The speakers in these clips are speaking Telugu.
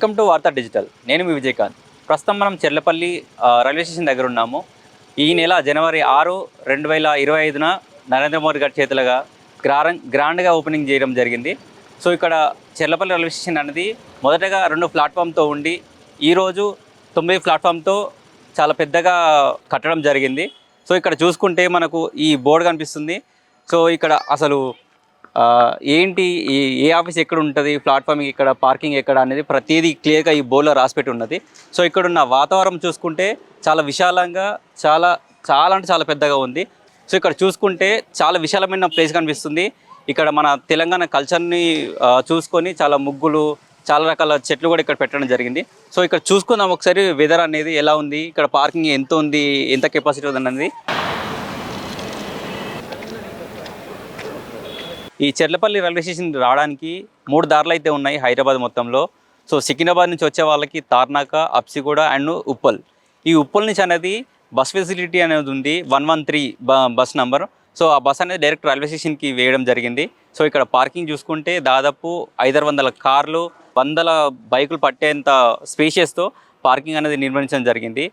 వెల్కమ్ టు వార్తా డిజిటల్. నేను మీ విజయకాంత్. ప్రస్తుతం మనం చెర్లపల్లి రైల్వే స్టేషన్ దగ్గర ఉన్నాము. ఈ నెల జనవరి ఆరు రెండు వేల ఇరవై ఐదున నరేంద్ర మోడీ గారి చేతులుగా గ్రారం గ్రాండ్గా ఓపెనింగ్ చేయడం జరిగింది. సో ఇక్కడ చెర్లపల్లి రైల్వే స్టేషన్ అనేది మొదటగా రెండు ప్లాట్ఫామ్తో ఉండి ఈరోజు తొమ్మిది ప్లాట్ఫామ్తో చాలా పెద్దగా కట్టడం జరిగింది. సో ఇక్కడ చూసుకుంటే మనకు ఈ బోర్డు కనిపిస్తుంది. సో ఇక్కడ అసలు ఏంటి ఈ ఏ ఆఫీస్ ఎక్కడ ఉంటుంది ప్లాట్ఫామ్ ఇక్కడ పార్కింగ్ ఎక్కడ? అనేది ప్రతిదీ క్లియర్గా ఈ బోర్డులో రాసిపెట్టి ఉన్నది. సో ఇక్కడ ఉన్న వాతావరణం చూసుకుంటే చాలా విశాలంగా చాలా చాలా అంటే చాలా పెద్దగా ఉంది. సో ఇక్కడ చూసుకుంటే చాలా విశాలమైన ప్లేస్ కనిపిస్తుంది. ఇక్కడ మన తెలంగాణ కల్చర్ని చూసుకొని చాలా ముగ్గులు చాలా రకాల చెట్లు కూడా ఇక్కడ పెట్టడం జరిగింది. సో ఇక్కడ చూసుకుందాం ఒకసారి వెదర్ అనేది ఎలా ఉంది? ఇక్కడ పార్కింగ్ ఎంత ఉంది? ఎంత కెపాసిటీ ఉంది అనేది ఈ చెర్లపల్లి రైల్వే స్టేషన్ రావడానికి మూడు దారులు అయితే ఉన్నాయి హైదరాబాద్ మొత్తంలో. సో సికింద్రాబాద్ నుంచి వచ్చే వాళ్ళకి తార్నాక అప్సిగూడ అండ్ ఉప్పల్. ఈ ఉప్పల్ నుంచి అనేది బస్ ఫెసిలిటీ అనేది ఉంది one one three bus number. So ఆ బస్ అనేది డైరెక్ట్ రైల్వే స్టేషన్కి వేయడం జరిగింది. సో ఇక్కడ పార్కింగ్ చూసుకుంటే దాదాపు ఐదారు వందల కార్లు వందల బైకులు పట్టేంత స్పేషియస్తో పార్కింగ్ అనేది నిర్మించడం జరిగింది.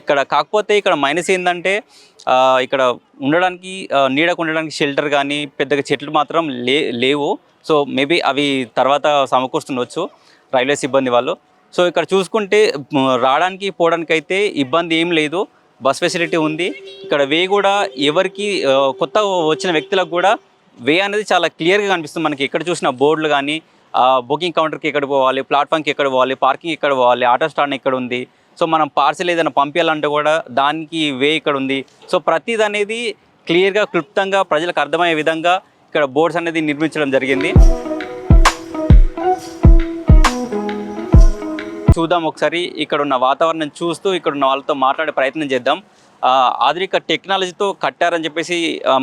ఇక్కడ కాకపోతే ఇక్కడ మైనస్ ఏంటంటే ఇక్కడ ఉండడానికి నీడకు ఉండడానికి షెల్టర్ కానీ పెద్దగా చెట్లు మాత్రం లే లేవు. సో మేబీ అవి తర్వాత సమకూర్చుండొచ్చు రైల్వే సిబ్బంది వాళ్ళు. సో ఇక్కడ చూసుకుంటే రావడానికి పోవడానికి అయితే ఇబ్బంది ఏం లేదు. బస్ ఫెసిలిటీ ఉంది. ఇక్కడ వే కూడా ఎవరికి కొత్త వచ్చిన వ్యక్తులకు కూడా వే అనేది చాలా క్లియర్గా కనిపిస్తుంది మనకి. ఎక్కడ చూసిన బోర్డులు కానీ బుకింగ్ కౌంటర్కి ఎక్కడ పోవాలి ప్లాట్ఫామ్కి ఎక్కడ పోవాలి పార్కింగ్ ఎక్కడ పోవాలి ఆటో స్టాండ్ ఎక్కడ ఉంది సో మనం పార్సిల్ ఏదైనా పంపించాలంటే కూడా దానికి వే ఇక్కడ ఉంది. సో ప్రతిది అనేది క్లియర్గా క్లుప్తంగా ప్రజలకు అర్థమయ్యే విధంగా ఇక్కడ బోర్డ్స్ అనేది నిర్మించడం జరిగింది. చూద్దాం ఒకసారి ఇక్కడ ఉన్న వాతావరణం చూస్తూ ఇక్కడ ఉన్న వాళ్ళతో మాట్లాడే ప్రయత్నం చేద్దాం. ఆధునిక టెక్నాలజీతో కట్టారని చెప్పేసి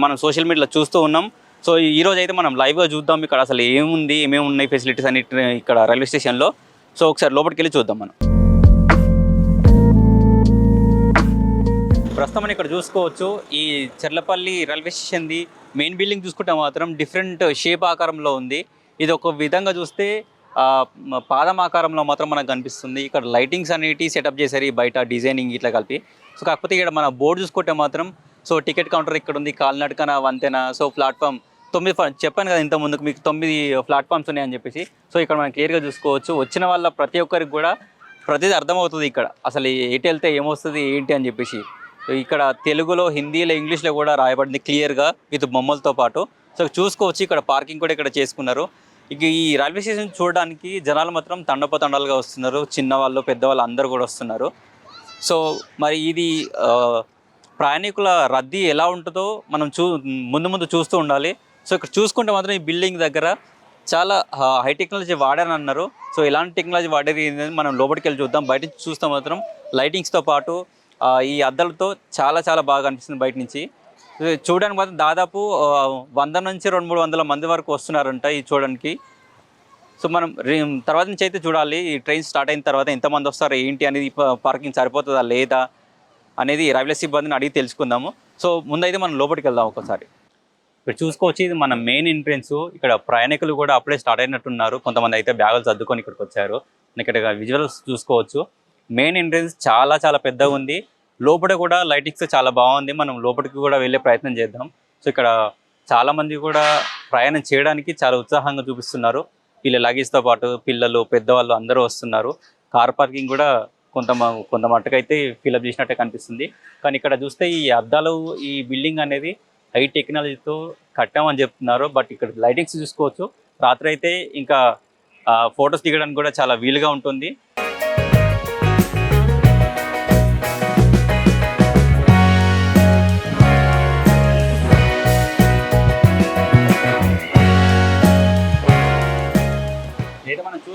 మనం సోషల్ మీడియాలో చూస్తూ ఉన్నాం. సో ఈ అయితే మనం లైవ్గా చూద్దాం. ఇక్కడ అసలు ఏముంది ఏమేమి ఉన్నాయి ఫెసిలిటీస్ అని ఇక్కడ రైల్వే స్టేషన్లో. సో ఒకసారి లోపలికి వెళ్ళి చూద్దాం మనం. ప్రస్తుతం మనం ఇక్కడ చూసుకోవచ్చు. ఈ చెర్లపల్లి రైల్వే స్టేషన్ది మెయిన్ బిల్డింగ్ చూసుకుంటే మాత్రం డిఫరెంట్ షేప్ ఆకారంలో ఉంది. ఇది ఒక విధంగా చూస్తే పాదం ఆకారంలో మాత్రం మనకు కనిపిస్తుంది. ఇక్కడ లైటింగ్స్ అనేటి సెటప్ చేశారు బయట డిజైనింగ్ ఇట్లా కలిపి. సో కాకపోతే ఇక్కడ మన బోర్డు చూసుకుంటే మాత్రం సో టికెట్ కౌంటర్ ఇక్కడ ఉంది కాలినడకన వంతెన సో ప్లాట్ఫామ్ తొమ్మిది చెప్పాను కదా ఇంత ముందుకు మీకు తొమ్మిది ప్లాట్ఫామ్స్ ఉన్నాయని చెప్పేసి. సో ఇక్కడ మనం క్లియర్గా చూసుకోవచ్చు. వచ్చిన వాళ్ళ ప్రతి ఒక్కరికి కూడా ప్రతిదీ అర్థమవుతుంది ఇక్కడ. అసలు ఎటు వెళ్తే ఏమొస్తుంది ఏంటి అని చెప్పేసి. ఇక్కడ తెలుగులో హిందీలో ఇంగ్లీష్లో కూడా రాయబడింది క్లియర్గా విత్ బొమ్మలతో పాటు. సో చూసుకోవచ్చు ఇక్కడ పార్కింగ్ కూడా ఇక్కడ చేసుకున్నారు. ఇక ఈ రైల్వే స్టేషన్ చూడడానికి జనాలు మాత్రం తండోపతండాలుగా వస్తున్నారు. చిన్నవాళ్ళు పెద్దవాళ్ళు అందరూ కూడా వస్తున్నారు. సో మరి ఇది ప్రయాణికుల రద్దీ ఎలా ఉంటుందో మనం చూ ముందు ముందు చూస్తూ ఉండాలి. సో ఇక్కడ చూసుకుంటే మాత్రం ఈ బిల్డింగ్ దగ్గర చాలా హై టెక్నాలజీ వాడారని అన్నారు సో ఎలాంటి టెక్నాలజీ వాడేది మనం లోపలికి వెళ్ళి చూద్దాం. బయట చూస్తే మాత్రం లైటింగ్స్తో పాటు ఈ అద్దాలతో చాలా చాలా బాగా అనిపిస్తుంది బయట నుంచి. చూడడానికి మాత్రం దాదాపు వంద నుంచి రెండు మూడు వందల మంది వరకు వస్తున్నారంట ఈ చూడడానికి. సో మనం రే- తర్వాత నుంచి అయితే చూడాలి. ఈ ట్రైన్ స్టార్ట్ అయిన తర్వాత ఎంతమంది వస్తారు ఏంటి అనేది పార్కింగ్ సరిపోతుందా లేదా అనేది రైల్వే సిబ్బందిని అడిగి తెలుసుకుందాము. సో ముందైతే మనం లోపలికి వెళ్దాం ఒకసారి. ఇక్కడ చూసుకోవచ్చు ఇది మన మెయిన్ ఎంట్రెన్స్. ఇక్కడ ప్రయాణికులు కూడా అప్పుడే స్టార్ట్ అయినట్టున్నారు. కొంతమంది అయితే బ్యాగులు సర్దుకొని ఇక్కడికి వచ్చారు. ఇక్కడ విజువల్స్ చూసుకోవచ్చు. మెయిన్ ఎంట్రెన్స్ చాలా చాలా పెద్దగా ఉంది. లోపల కూడా లైటింగ్స్ చాలా బాగుంది. మనం లోపలికి కూడా వెళ్ళే ప్రయత్నం చేద్దాం. సో ఇక్కడ చాలా మంది కూడా ప్రయాణం చేయడానికి చాలా ఉత్సాహంగా చూపిస్తున్నారు. వీళ్ళ లగేజ్తో పాటు పిల్లలు పెద్దవాళ్ళు అందరూ వస్తున్నారు. కార్ పార్కింగ్ కూడా కొంత కొంత మట్టుకైతే ఫిల్అప్ చేసినట్టే కనిపిస్తుంది. కానీ ఇక్కడ చూస్తే ఈ అద్దాలు ఈ బిల్డింగ్ అనేది హై టెక్నాలజీతో కట్టామని చెప్తున్నారు. బట్ ఇక్కడ లైటింగ్స్ చూసుకోవచ్చు. రాత్రి అయితే ఇంకా ఫొటోస్ దిగడానికి కూడా చాలా వీలుగా ఉంటుంది.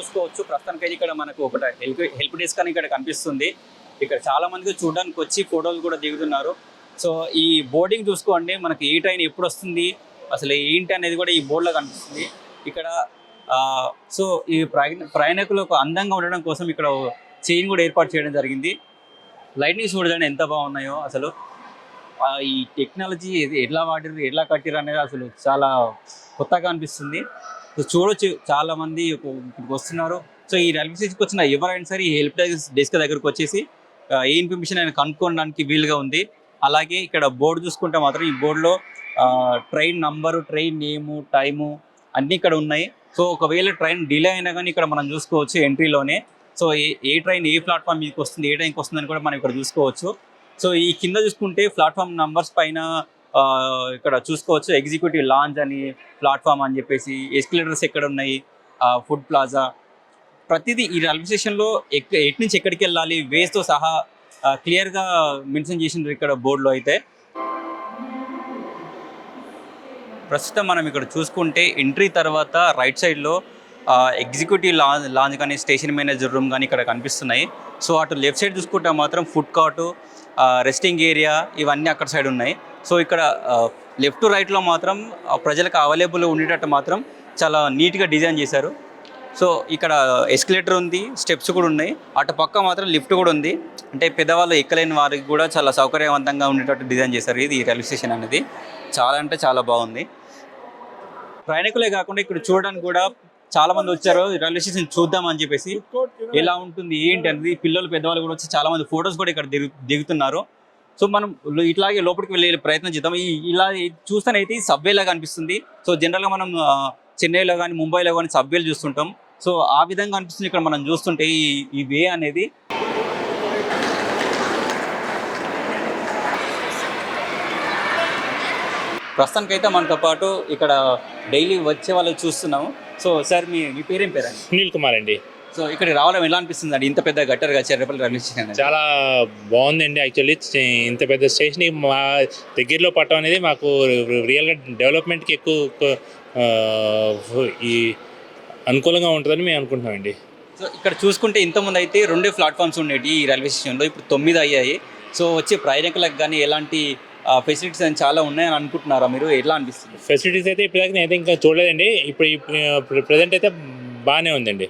చూసుకోవచ్చు ప్రస్తుతానికైతే ఇక్కడ మనకు ఒకటి హెల్ప్ హెల్ప్ డెస్క్ అని ఇక్కడ కనిపిస్తుంది. ఇక్కడ చాలా మంది చూడడానికి వచ్చి ఫోటోలు కూడా దిగుతున్నారు. సో ఈ బోర్డింగ్ చూసుకోండి. మనకి ఏ ట్రైన్ ఎప్పుడు వస్తుంది? అసలు ఏంటి అనేది కూడా ఈ బోర్డులో కనిపిస్తుంది. ఇక్కడ సో ఈ ప్రయాణ ప్రయాణికులకు అందంగా ఉండడం కోసం ఇక్కడ చైన్ కూడా ఏర్పాటు చేయడం జరిగింది. లైటింగ్స్ చూడండి ఎంత బాగున్నాయో అసలు. ఈ టెక్నాలజీ ఎట్లా వాడిరు ఎట్లా కట్టిరు అనేది అసలు చాలా కొత్తగా అనిపిస్తుంది. సో చూడొచ్చు చాలా మంది ఇక్కడికి వస్తున్నారు. సో ఈ రైల్వే స్టేషన్కి వచ్చిన ఎవరైనా సరే ఈ హెల్ప్ డెస్క్ దగ్గరకు వచ్చేసి ఏ ఇన్ఫర్మేషన్ అయినా కనుక్కోవడానికి వీలుగా ఉంది. అలాగే ఇక్కడ బోర్డు చూసుకుంటే మాత్రం ఈ బోర్డులో train number train name time అన్నీ ఇక్కడ ఉన్నాయి. సో ఒకవేళ ట్రైన్ డిలే అయినా కానీ ఇక్కడ మనం చూసుకోవచ్చు ఎంట్రీలోనే. సో ఏ ఏ ట్రైన్ ఏ ప్లాట్ఫామ్ మీకు వస్తుంది ఏ టైంకి వస్తుందని కూడా మనం ఇక్కడ చూసుకోవచ్చు. సో ఈ కింద చూసుకుంటే ప్లాట్ఫామ్ నంబర్స్ పైన ఇక్కడ చూసుకోవచ్చు. ఎగ్జిక్యూటివ్ లాంజ్ అని ప్లాట్ఫామ్ అని చెప్పేసి ఎస్కలేటర్స్ ఎక్కడ ఉన్నాయి ఫుడ్ ప్లాజా ప్రతిదీ ఈ రైల్వే స్టేషన్లో ఎక్ ఎటు నుంచి ఎక్కడికి వెళ్ళాలి? వేస్తో సహా క్లియర్గా మెన్షన్ చేసినారు ఇక్కడ బోర్డులో అయితే. ప్రస్తుతం మనం ఇక్కడ చూసుకుంటే ఎంట్రీ తర్వాత రైట్ సైడ్లో ఎగ్జిక్యూటివ్ లాంజ్ లాంజ్ కానీ స్టేషన్ మేనేజర్ రూమ్ కానీ ఇక్కడ కనిపిస్తున్నాయి. సో అటు లెఫ్ట్ సైడ్ చూసుకుంటే మాత్రం ఫుడ్ కార్టు రెస్టింగ్ ఏరియా ఇవన్నీ అక్కడ సైడ్ ఉన్నాయి. సో ఇక్కడ లెఫ్ట్ టు రైట్లో మాత్రం ప్రజలకు అవైలబుల్ ఉండేటట్టు మాత్రం చాలా నీట్గా డిజైన్ చేశారు. సో ఇక్కడ ఎస్కలేటర్ ఉంది స్టెప్స్ కూడా ఉన్నాయి. అటు పక్క మాత్రం లిఫ్ట్ కూడా ఉంది. అంటే పెద్దవాళ్ళు ఎక్కలేని వారికి కూడా చాలా సౌకర్యవంతంగా ఉండేటట్టు డిజైన్ చేశారు ఇది రైల్వే స్టేషన్ అనేది. చాలా అంటే చాలా బాగుంది. ప్రయాణికులే కాకుండా ఇక్కడ చూడడానికి కూడా చాలా మంది వచ్చారు. రైల్వే స్టేషన్ చూద్దాం అని చెప్పేసి ఎలా ఉంటుంది ఏంటి అనేది పిల్లలు పెద్దవాళ్ళు కూడా వచ్చి చాలా మంది ఫొటోస్ కూడా ఇక్కడ దిగు దిగుతున్నారు. సో మనం ఇట్లాగే లోపలికి వెళ్ళే ప్రయత్నం చేద్దాం. ఈ ఇలా చూస్తేనైతే ఈ సబ్వే అనిపిస్తుంది. సో జనరల్గా మనం చెన్నైలో కానీ ముంబైలో కానీ సబ్వేలు చూస్తుంటాం. సో ఆ విధంగా అనిపిస్తుంది ఇక్కడ మనం చూస్తుంటే ఈ ఈ వే అనేది. ప్రస్తుతానికైతే మనతో పాటు ఇక్కడ డైలీ వచ్చే వాళ్ళు చూస్తున్నాము. సో సార్ మీ మీ పేరేం పేరండి సునీల్ కుమార్ అండి. సో ఇక్కడికి రావడం ఎలా అనిపిస్తుంది అండి? ఇంత పెద్ద గట్టరుగా చేరేపల్లి రైల్వే స్టేషన్ అనేది? చాలా బాగుందండి యాక్చువల్లీ. ఇంత పెద్ద స్టేషన్ మా దగ్గరలో పట్టడం అనేది మాకు రియల్గా డెవలప్మెంట్కి ఎక్కువ ఆ, ఈ అనుకూలంగా ఉంటుందని మేము అనుకుంటున్నామండి. సో ఇక్కడ చూసుకుంటే ఇంతకుముందు అయితే రెండే ప్లాట్ఫామ్స్ ఉండేవి ఈ రైల్వే స్టేషన్లో. ఇప్పుడు తొమ్మిది అయ్యాయి. సో వచ్చే ప్రయాణికులకు కానీ ఎలాంటి ఫెసిలిటీస్ అని చాలా ఉన్నాయని అనుకుంటున్నారా మీరు? ఎట్లా అనిపిస్తుంది? ఫెసిలిటీస్ అయితే ఇప్పటిదాకా నేనైతే ఇంకా చూడలేదండి. ఇప్పుడు ప్రజెంట్ అయితే బాగానే ఉందండి.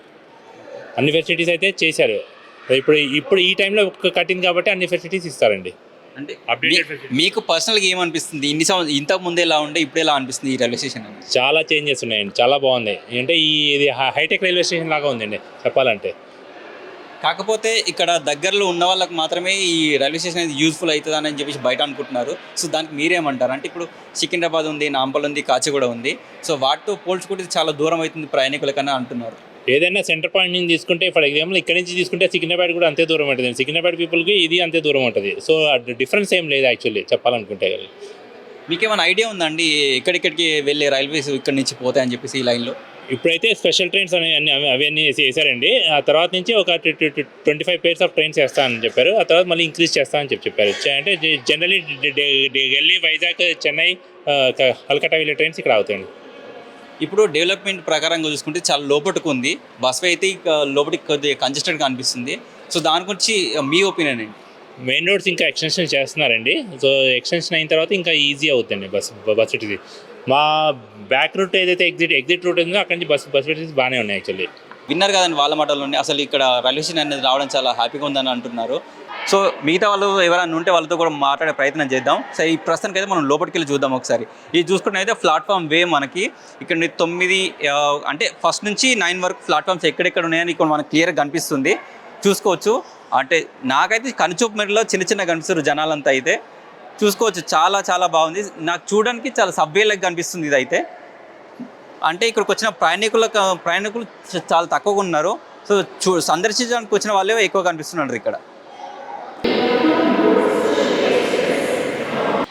అన్ని ఫెసిలిటీస్ అయితే చేశారు. ఇప్పుడు ఇప్పుడు ఈ టైంలో కట్టింది కాబట్టి అన్ని ఫెసిలిటీస్ ఇస్తారండి. అంటే. మీకు పర్సనల్గా ఏమనిపిస్తుంది? ఇన్ని సంవత్సరం ఇంతకు ముందు ఎలా ఉండే ఇప్పుడు ఎలా అనిపిస్తుంది ఈ రైల్వే స్టేషన్ చాలా చేంజెస్ ఉన్నాయండి. చాలా బాగుంది అంటే ఈ ఇది హైటెక్ రైల్వే స్టేషన్ లాగా ఉందండి చెప్పాలంటే. కాకపోతే ఇక్కడ దగ్గరలో ఉన్న వాళ్ళకి మాత్రమే ఈ రైల్వే స్టేషన్ అనేది యూజ్ఫుల్ అవుతుంది అని చెప్పేసి బయట అనుకుంటున్నారు. సో దానికి మీరేమంటారు? అంటే ఇప్పుడు సికింద్రాబాద్ ఉంది నాంపల్ ఉంది కాచిగూడ ఉంది. సో వాటితో పోల్చుకుంటే చాలా దూరం అవుతుంది ప్రయాణికులకన్నా అంటున్నారు. ఏదైనా సెంటర్ పాయింట్ నుంచి తీసుకుంటే ఫర్ ఎగ్జాంపుల్ ఇక్కడ నుంచి తీసుకుంటే సికింద్రాబాద్ కూడా అంతే దూరం ఉంటుంది. సికింద్రాబాద్ పీపుల్కి ఇది అంతే దూరం ఉంటుంది. సో డిఫరెన్స్ ఏం లేదు యాక్చువల్లీ చెప్పాలనుకుంటే. మీకేమైనా ఐడియా ఉందండి ఎక్కడెక్కడికి వెళ్ళే రైల్వేస్ ఇక్కడ నుంచి పోతాయని చెప్పేసి ఈ లైన్లో? ఇప్పుడైతే స్పెషల్ ట్రైన్స్ అనే అన్ని అవి- అవన్నీ వేసారండి ఆ తర్వాత నుంచి ఒక twenty five pairs of trains వేస్తానని చెప్పారు. ఆ తర్వాత మళ్ళీ ఇంక్రీజ్ చేస్తానని చెప్పి చెప్పారు. అంటే జనరలీ ఢిల్లీ వైజాగ్ చెన్నై కలకత్తా వెళ్ళే ట్రైన్స్ ఇక్కడ అవుతాయండి. ఇప్పుడు డెవలప్మెంట్ ప్రకారంగా చూసుకుంటే చాలా లోపటికి ఉంది. బస్ అయితే ఇక లోపలికి కొద్దిగా కంజెస్టెడ్గా అనిపిస్తుంది. సో దాని గురించి మీ ఒపీనియన్ ఏంటి? మెయిన్ రోడ్స్ ఇంకా ఎక్స్టెన్షన్ చేస్తున్నారండి. సో ఎక్స్టెన్షన్ అయిన తర్వాత ఇంకా ఈజీ అవుతుంది బస్ బస్ మా బ్యాక్ రూట్ ఏదైతే ఎగ్జిట్ ఎగ్జిట్ రూట్ ఉందో అక్కడి నుంచి బస్ బస్ ఫెసిలిటీస్ బాగానే ఉన్నాయి యాక్చువల్లీ విన్నారు కదండి వాళ్ళ మాటల్లోనే అసలు ఇక్కడ రైల్వే స్టేషన్ అనేది రావడం చాలా హ్యాపీగా ఉందని అంటున్నారు. సో మిగతా వాళ్ళు ఎవరైనా ఉంటే వాళ్ళతో కూడా మాట్లాడే ప్రయత్నం చేద్దాం. సో ఈ ప్రస్తుతానికి అయితే మనం లోపలికి వెళ్ళి చూద్దాం ఒకసారి. ఇది చూసుకుంటే అయితే ప్లాట్ఫామ్ వే మనకి. ఇక్కడ తొమ్మిది అంటే ఫస్ట్ నుంచి నైన్ వరకు ప్లాట్ఫామ్స్ ఎక్కడెక్కడ ఉన్నాయని ఇక్కడ మనకు క్లియర్గా కనిపిస్తుంది. చూసుకోవచ్చు. అంటే నాకైతే కనుచూపు మేరలో చిన్న చిన్న కనిపిస్తారు జనాలంతా అయితే. చూసుకోవచ్చు. చాలా చాలా బాగుంది. నాకు చూడడానికి చాలా సబ్వేలకు కనిపిస్తుంది ఇది అయితే అంటే ఇక్కడికి వచ్చిన ప్రయాణికులకు ప్రయాణికులు చాలా తక్కువగా ఉన్నారు. సో చూ సందర్శించడానికి వచ్చిన వాళ్ళే ఎక్కువ కనిపిస్తున్నారు ఇక్కడ.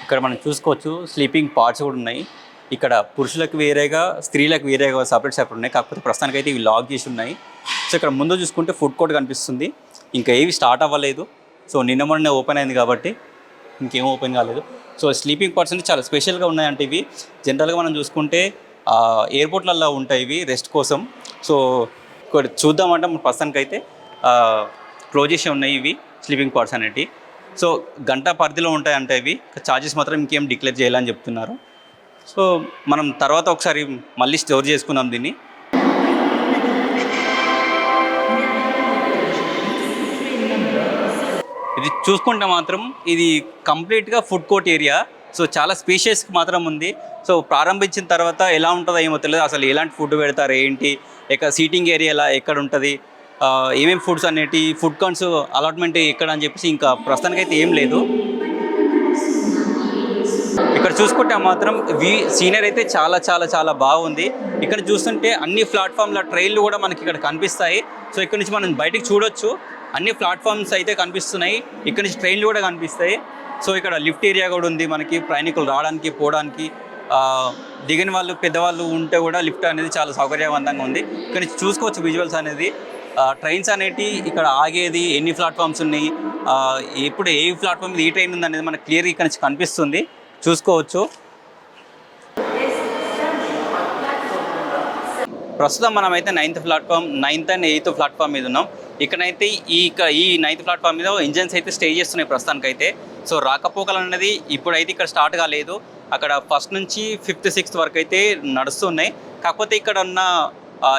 ఇక్కడ మనం చూసుకోవచ్చు. స్లీపింగ్ పార్ట్స్ కూడా ఉన్నాయి. ఇక్కడ పురుషులకు వేరేగా స్త్రీలకు వేరేగా సపరేట్ సపరేట్ ఉన్నాయి. కాకపోతే ప్రస్తుతానికి అయితే ఇవి లాక్ చేసి ఉన్నాయి. సో ఇక్కడ ముందు చూసుకుంటే ఫుడ్ కోర్ట్ కనిపిస్తుంది. ఇంకా ఏవి స్టార్ట్ అవ్వలేదు. సో నిన్న మొన్న ఓపెన్ అయింది కాబట్టి ఇంకేం ఓపెన్ కాలేదు. సో స్లీపింగ్ పార్ట్స్ అంటే చాలా స్పెషల్గా ఉన్నాయంటే ఇవి. జనరల్గా మనం చూసుకుంటే ఎయిర్పోర్ట్లలో ఉంటాయి ఇవి రెస్ట్ కోసం. సో ఇక్కడ చూద్దామంటే మన ప్రస్తుతానికి అయితే క్లోజ్ చేసి ఉన్నాయి ఇవి స్లీపింగ్ పార్ట్స్ అనేటివి సో గంట పరిధిలో ఉంటాయి అంటే ఇవి. ఛార్జెస్ మాత్రం ఇంకేం డిక్లేర్ చేయాలని చెప్తున్నారు. సో మనం తర్వాత ఒకసారి మళ్ళీ స్టోర్ చేసుకున్నాం దీన్ని. చూసుకుంటే మాత్రం ఇది కంప్లీట్గా ఫుడ్ కోర్ట్ ఏరియా సో చాలా స్పీషియస్ మాత్రం ఉంది. సో ప్రారంభించిన తర్వాత ఎలా ఉంటుందో ఏమో తెలియదు. అసలు ఎలాంటి ఫుడ్ పెడతారు ఏంటి ఎక్కడ సీటింగ్ ఏరియా ఎలా ఎక్కడ ఉంటుంది ఏమేమి ఫుడ్స్ అనేటి ఫుడ్ కార్న్స్ అలాట్మెంట్ ఎక్కడ అని చెప్పేసి ఇంకా ప్రస్తుతానికైతే ఏం లేదు. చూసుకుంటే మాత్రం వి సీనియర్ అయితే చాలా చాలా చాలా బాగుంది. ఇక్కడ చూస్తుంటే అన్ని ప్లాట్ఫామ్ల ట్రైన్లు కూడా మనకి ఇక్కడ కనిపిస్తాయి. సో ఇక్కడ నుంచి మనం బయటికి చూడొచ్చు. అన్ని ప్లాట్ఫామ్స్ అయితే కనిపిస్తున్నాయి. ఇక్కడ నుంచి ట్రైన్లు కూడా కనిపిస్తాయి. సో ఇక్కడ లిఫ్ట్ ఏరియా కూడా ఉంది మనకి ప్రయాణికులు రావడానికి పోవడానికి. దిగిన వాళ్ళు పెద్దవాళ్ళు ఉంటే కూడా లిఫ్ట్ అనేది చాలా సౌకర్యవంతంగా ఉంది. ఇక్కడ నుంచి చూసుకోవచ్చు విజువల్స్ అనేది. ట్రైన్స్ అనేటి ఇక్కడ ఆగేది ఎన్ని ప్లాట్ఫామ్స్ ఉన్నాయి. ఎప్పుడు ఏ ప్లాట్ఫామ్ ఏ ట్రైన్ ఉంది అనేది మనకు క్లియర్గా ఇక్కడ నుంచి కనిపిస్తుంది. చూసుకోవచ్చు. ప్రస్తుతం మనమైతే ninth platform ninth and eighth platform మీద ఉన్నాం. ఇక్కడైతే ఈ ఇక్కడ ఈ నైన్త్ ప్లాట్ఫామ్ మీద ఇంజన్స్ అయితే స్టే చేస్తున్నాయి ప్రస్తుతానికైతే. సో రాకపోకలు అనేది ఇప్పుడైతే ఇక్కడ స్టార్ట్ కాలేదు. అక్కడ ఫస్ట్ నుంచి ఫిఫ్త్ సిక్స్త్ వరకు అయితే నడుస్తున్నాయి. కాకపోతే ఇక్కడ ఉన్న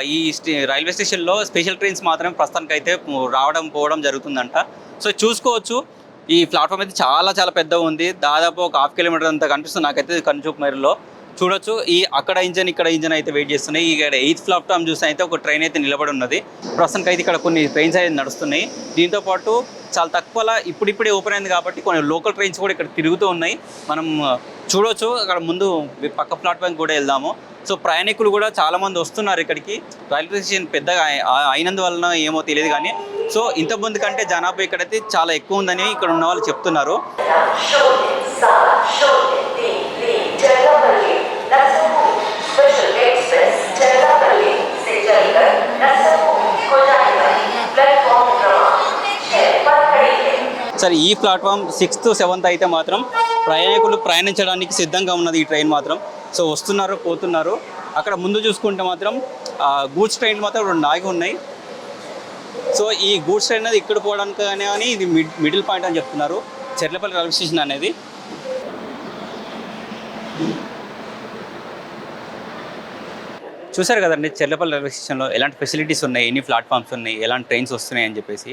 ఈ స్టే- రైల్వే స్టేషన్లో స్పెషల్ ట్రైన్స్ మాత్రమే ప్రస్తుతానికైతే రావడం పోవడం జరుగుతుందంట. సో చూసుకోవచ్చు. ఈ ప్లాట్ఫామ్ అయితే చాలా చాలా పెద్దగా ఉంది. దాదాపు ఒక హాఫ్ కిలోమీటర్ అంత కనిపిస్తుంది నాకైతే కనుచూపు మేరలో చూడొచ్చు. ఈ అక్కడ ఇంజన్ ఇక్కడ ఇంజన్ అయితే వెయిట్ చేస్తున్నాయి. ఇక్కడ ఎయిత్ ప్లాట్ఫామ్ చూస్తే అయితే ఒక ట్రైన్ అయితే నిలబడి ఉన్నది. ప్రస్తుతానికి అయితే ఇక్కడ కొన్ని ట్రైన్స్ అయితే నడుస్తున్నాయి. దీంతో పాటు చాలా తక్కువలా ఇప్పుడిప్పుడే ఓపెన్ అయింది కాబట్టి కొన్ని లోకల్ ట్రైన్స్ కూడా ఇక్కడ తిరుగుతూ ఉన్నాయి. మనం చూడొచ్చు. అక్కడ ముందు పక్క ప్లాట్ఫామ్ కూడా వెళ్దాము. సో ప్రయాణికులు కూడా చాలామంది వస్తున్నారు ఇక్కడికి. రైల్వే స్టేషన్ పెద్దగా అయినందువలన ఏమో తెలియదు కానీ. సో ఇంత కంటే జనాభా ఇక్కడైతే చాలా ఎక్కువ ఉందని ఇక్కడ ఉన్న వాళ్ళు చెప్తున్నారు. సార్ ఈ ప్లాట్ఫామ్ సిక్స్త్ సెవెంత్ అయితే మాత్రం ప్రయాణికులు ప్రయాణించడానికి సిద్ధంగా ఉన్నది ఈ ట్రైన్ మాత్రం. సో వస్తున్నారు పోతున్నారు. అక్కడ ముందు చూసుకుంటే మాత్రం గూడ్స్ ట్రైన్ మాత్రం రెండు ఆగి ఉన్నాయి. సో ఈ గూడ్స్ ట్రైన్ అనేది ఇక్కడ పోవడానికి కానీ ఇది మిడిల్ పాయింట్ అని చెప్తున్నారు. చెర్లపల్లి రైల్వే స్టేషన్ అనేది. చూశారు కదండి చెర్లపల్లి రైల్వే స్టేషన్లో ఎలాంటి ఫెసిలిటీస్ ఉన్నాయి ఎన్ని ప్లాట్ఫామ్స్ ఉన్నాయి ఎలాంటి ట్రైన్స్ వస్తున్నాయి అని చెప్పేసి.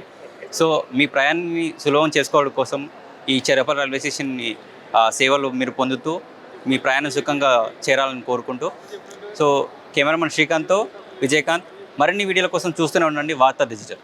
సో మీ ప్రయాణాన్ని సులభం చేసుకోవడం కోసం ఈ చెర్లపల్లి రైల్వే స్టేషన్ని సేవలు మీరు పొందుతూ మీ ప్రయాణం సుఖంగా చేరాలని కోరుకుంటూ. సో కెమెరామన్ శ్రీకాంత్తో విజయకాంత్. మరిన్ని వీడియోల కోసం చూస్తూనే ఉండండి వార్తా డిజిటల్.